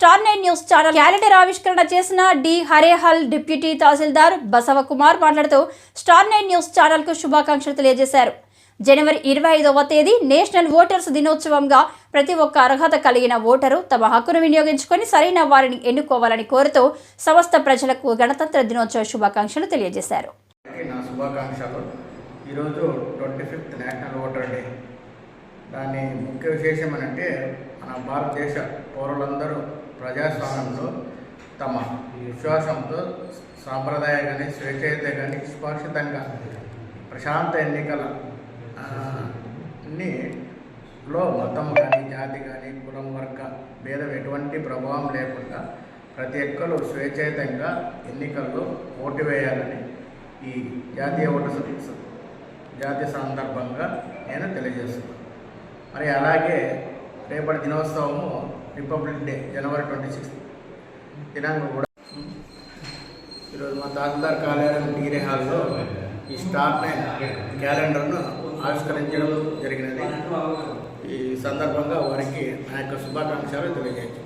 Star nine news channel calendar ఆవిష్కరణ చేసిన D హరేహల్ deputy తహసీల్దార్ బసవకుమార్ మాట్లాడుతూ స్టార్ నైన్ న్యూస్ ఛానల్కు శుభాకాంక్షలు తెలియజేశారు. జనవరి ఇరవై ఐదవ తేదీ నేషనల్ ఓటర్స్ దినోత్సవంగా ప్రతి ఒక్క అర్హత కలిగిన ఓటరు తమ హక్కును వినియోగించుకొని సరైన వారిని ఎన్నుకోవాలని కోరుతూ సమస్త ప్రజలకు గణతంత్ర దినోత్సవ శుభాకాంక్షలు తెలియజేశారు. నా శుభాకాంక్షలు. ఈరోజు twenty fifth national voter day. దాని ముఖ్య విశేషం అంటే మన భారతదేశ పౌరులందరూ ప్రజాస్వామ్యంలో తమ విశ్వాసంతో సాంప్రదాయ కానీ స్వేచ్ఛత కానీ నిష్పాక్షితంగా ప్రశాంత ఎన్నికల లో మతం కానీ జాతి కానీ కులం వర్గ భేదం ఎటువంటి ప్రభావం లేకుండా ప్రతి ఒక్కరు స్వేచ్ఛయుతంగా ఎన్నికల్లో ఓటు వేయాలని ఈ జాతీయ ఓటు జాతీయ సందర్భంగా నేను తెలియజేస్తున్నాను. మరి అలాగే రేపటి దినోత్సవము republic day January twenty sixth దినాంకం కూడా. ఈరోజు మా తహసీల్దార్ కార్యాలయం డిగ్రీ హాల్లో ఈ స్టార్ నైన్ క్యాలెండర్ను ఆవిష్కరించడం జరిగినది. ఈ సందర్భంగా వారికి నా యొక్క శుభాకాంక్షలు తెలియజేయచ్చు.